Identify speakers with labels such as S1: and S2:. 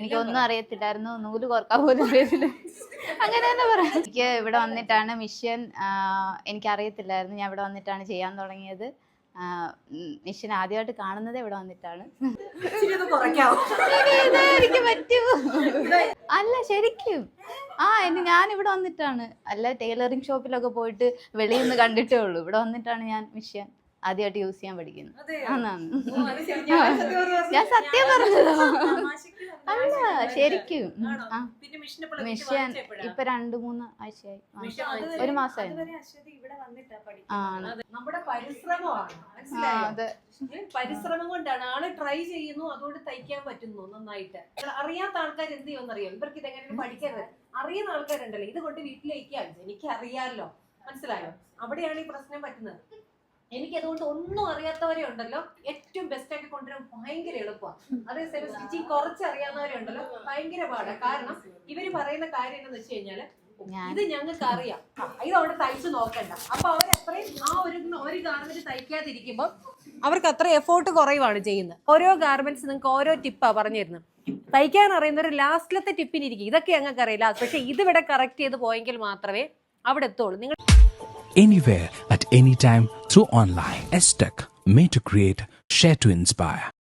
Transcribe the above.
S1: എനിക്കൊന്നും അറിയത്തില്ലായിരുന്നു. നൂൽ കോർക്കാൻ പോലും അറിയത്തില്ല. അങ്ങനെ തന്നെ പറയാം. എനിക്ക് ഇവിടെ വന്നിട്ടാണ് മിഷൻ എനിക്ക് അറിയത്തില്ലായിരുന്നു ഞാൻ ഇവിടെ വന്നിട്ടാണ് ചെയ്യാൻ തുടങ്ങിയത്. മിഷ്യൻ മിഷൻ ആദ്യമായിട്ട് കാണുന്നത് ഇവിടെ വന്നിട്ടാണ്. എനിക്ക് അല്ല ശരിക്കും. ആ എന്നെ ഞാൻ ഇവിടെ വന്നിട്ടാണ്. അല്ല ടൈലറിംഗ് ഷോപ്പിലൊക്കെ പോയിട്ട് വെളിയിൽ നിന്ന് കണ്ടിട്ടേ ഉള്ളൂ. ഇവിടെ വന്നിട്ടാണ് ഞാൻ മിഷൻ ആദ്യമായിട്ട് യൂസ് ചെയ്യാൻ പഠിക്കുന്നത്.
S2: ഞാൻ സത്യം പറഞ്ഞതാ.
S1: അല്ല ശരിക്കും. ആ.
S2: പിന്നെ മിഷൻ?
S1: മിഷൻ? ഇപ്പൊ രണ്ടു മൂന്ന് ആഴ്ചയായി.
S2: മിഷൻ അതുവരെ-
S1: ഒരു മാസമായി
S2: അതുവരെ അശ്വതി ഇവിടെ വന്നിട്ടാ
S1: ആണ്.
S2: പഠിക്കുന്നത്. നമ്മുടെ പരിശ്രമമാണ്.
S1: ആ
S2: മനസ്സിലായോ
S1: അതെ.
S2: ഏ, പരിശ്രമം കൊണ്ടാണ്. ആൾ ട്രൈ ചെയ്യുന്നു അതുകൊണ്ട് തയ്ക്കാൻ പറ്റുന്നു നന്നായിട്ട്. അറിയാത്ത ആൾക്കാർ എന്ത് ചെയ്യുമെന്നറിയാം? ഇവർക്ക് ഇതെങ്ങനെ പഠിക്കരുത് അറിയുന്ന ആൾക്കാരുണ്ടല്ലോ. ഇത് കൊണ്ട് വീട്ടിലേക്കാൽ എനിക്ക് അറിയാമല്ലോ മനസ്സിലായോ? അവിടെയാണ് ഈ പ്രശ്നം പറ്റുന്നത്. എനിക്ക് അതുകൊണ്ട് ഒന്നും അറിയാത്തവരെ ഉണ്ടല്ലോ. ഏറ്റവും ബെസ്റ്റ് ആക്കി കൊണ്ടുവരാൻ ഭയങ്കര എളുപ്പമാണ് അതേസമയം സ്റ്റിച്ചിങ് കുറച്ചറിയാവുന്നവരുണ്ടല്ലോ അറിയാവുന്നവരെ ഉണ്ടല്ലോ ഭയങ്കര പാടാണ് കാരണം ഇവർ പറയുന്ന കാര്യം എന്താണെന്ന് വെച്ച്
S1: കഴിഞ്ഞാൽ
S2: ഇത് ഞങ്ങൾക്ക് അറിയാം ഇത് അവിടെ തയ്ച്ചു നോക്കണ്ട. അപ്പൊ അവർ അത്രയും ആ ഒരു ഒരു ഗാർമെന്റ് തയ്ക്കാതിരിക്കുമ്പോൾ അവർക്ക് അത്ര എഫോർട്ട് കുറയുവാണ് ചെയ്യുന്നത്. ഓരോ ഗാർമെന്റ്സ് നിങ്ങൾക്ക് ഓരോ ടിപ്പാ പറഞ്ഞു തരുന്നത് തയ്ക്കാൻ അറിയുന്ന ഒരു ലാസ്റ്റിലത്തെ ടിപ്പിനിരിക്കും ഇതൊക്കെ ഞങ്ങൾക്ക് അറിയില്ല. പക്ഷെ ഇതിവിടെ കറക്റ്റ് ചെയ്ത് പോയെങ്കിൽ മാത്രമേ അവിടെ എത്തുള്ളൂ. നിങ്ങൾ
S3: anywhere at any time through online. STEC, made to create, share to inspire.